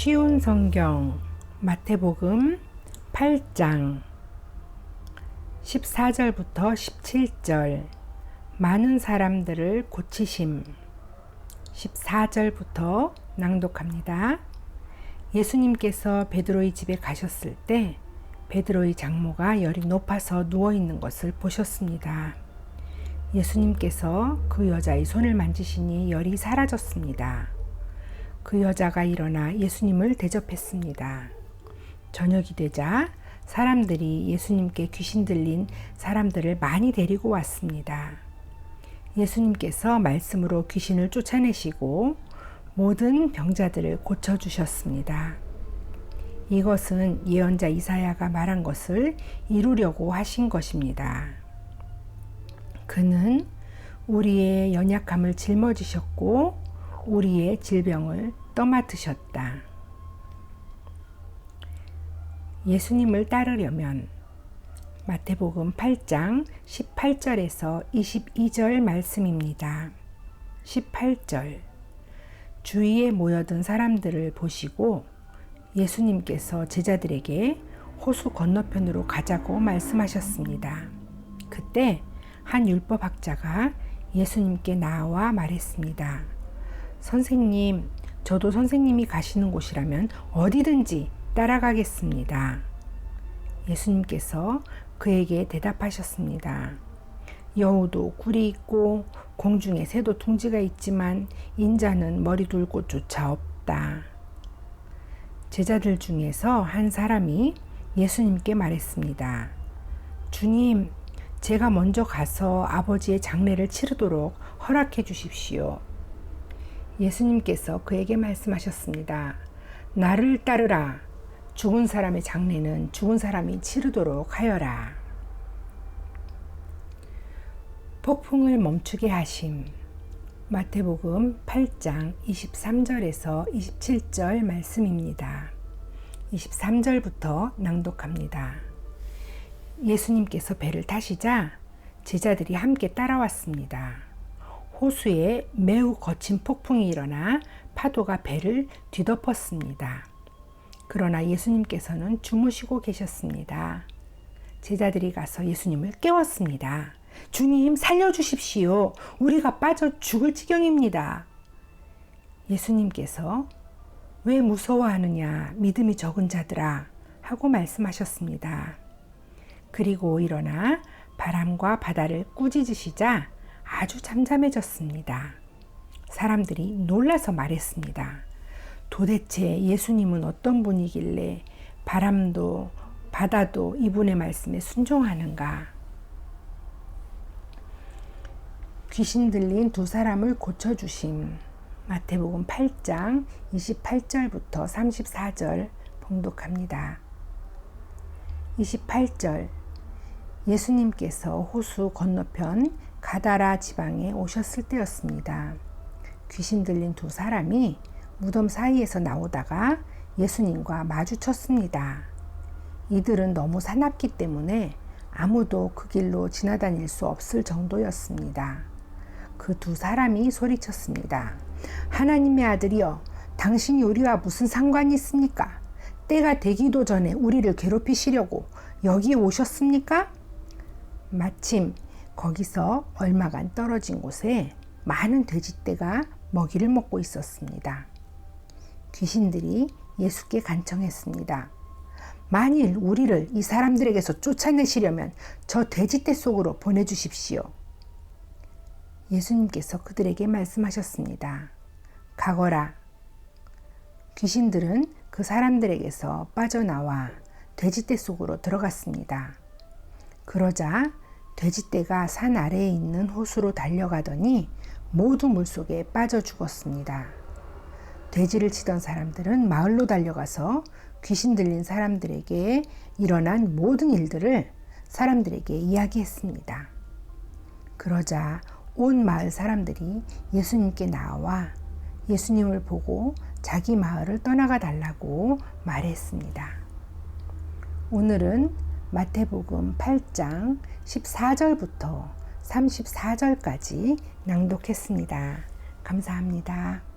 쉬운 성경 마태복음 8장 14절부터 17절 많은 사람들을 고치심 14절부터 낭독합니다. 예수님께서 베드로의 집에 가셨을 때 베드로의 장모가 열이 높아서 누워 있는 것을 보셨습니다. 예수님께서 그 여자의 손을 만지시니 열이 사라졌습니다. 그 여자가 일어나 예수님을 대접했습니다. 저녁이 되자 사람들이 예수님께 귀신 들린 사람들을 많이 데리고 왔습니다. 예수님께서 말씀으로 귀신을 쫓아내시고 모든 병자들을 고쳐주셨습니다. 이것은 예언자 이사야가 말한 것을 이루려고 하신 것입니다. 그는 우리의 연약함을 짊어지셨고 우리의 질병을 떠맡으셨다. 예수님을 따르려면 마태복음 8장 18절에서 22절 말씀입니다. 18절 주위에 모여든 사람들을 보시고 예수님께서 제자들에게 호수 건너편으로 가자고 말씀하셨습니다. 그때 한 율법학자가 예수님께 나와 말했습니다. 선생님, 저도 선생님이 가시는 곳이라면 어디든지 따라가겠습니다. 예수님께서 그에게 대답하셨습니다. 여우도 굴이 있고 공중에 새도 둥지가 있지만 인자는 머리 둘 곳조차 없다. 제자들 중에서 한 사람이 예수님께 말했습니다. 주님, 제가 먼저 가서 아버지의 장례를 치르도록 허락해 주십시오. 예수님께서 그에게 말씀하셨습니다. 나를 따르라. 죽은 사람의 장례는 죽은 사람이 치르도록 하여라. 폭풍을 멈추게 하심. 마태복음 8장 23절에서 27절 말씀입니다. 23절부터 낭독합니다. 예수님께서 배를 타시자 제자들이 함께 따라왔습니다. 호수에 매우 거친 폭풍이 일어나 파도가 배를 뒤덮었습니다. 그러나 예수님께서는 주무시고 계셨습니다. 제자들이 가서 예수님을 깨웠습니다. 주님, 살려주십시오. 우리가 빠져 죽을 지경입니다. 예수님께서 왜 무서워하느냐, 믿음이 적은 자들아, 하고 말씀하셨습니다. 그리고 일어나 바람과 바다를 꾸짖으시자 아주 잠잠해졌습니다. 사람들이 놀라서 말했습니다. 도대체 예수님은 어떤 분이길래 바람도 바다도 이분의 말씀에 순종하는가? 귀신 들린 두 사람을 고쳐주심. 마태복음 8장 28절부터 34절 봉독합니다. 28절 예수님께서 호수 건너편 가다라 지방에 오셨을 때였습니다. 귀신 들린 두 사람이 무덤 사이에서 나오다가 예수님과 마주쳤습니다. 이들은 너무 사납기 때문에 아무도 그 길로 지나다닐 수 없을 정도였습니다. 그 두 사람이 소리쳤습니다. 하나님의 아들이여, 당신이 우리와 무슨 상관이 있습니까? 때가 되기도 전에 우리를 괴롭히시려고 여기에 오셨습니까? 마침 거기서 얼마간 떨어진 곳에 많은 돼지떼가 먹이를 먹고 있었습니다. 귀신들이 예수께 간청했습니다. 만일 우리를 이 사람들에게서 쫓아내시려면 저 돼지떼 속으로 보내주십시오. 예수님께서 그들에게 말씀하셨습니다. 가거라. 귀신들은 그 사람들에게서 빠져나와 돼지떼 속으로 들어갔습니다. 그러자 돼지떼가 산 아래에 있는 호수로 달려가더니 모두 물속에 빠져 죽었습니다. 돼지를 치던 사람들은 마을로 달려가서 귀신 들린 사람들에게 일어난 모든 일들을 사람들에게 이야기했습니다. 그러자 온 마을 사람들이 예수님께 나와 예수님을 보고 자기 마을을 떠나가 달라고 말했습니다. 오늘은 마태복음 8장 14절부터 34절까지 낭독했습니다. 감사합니다.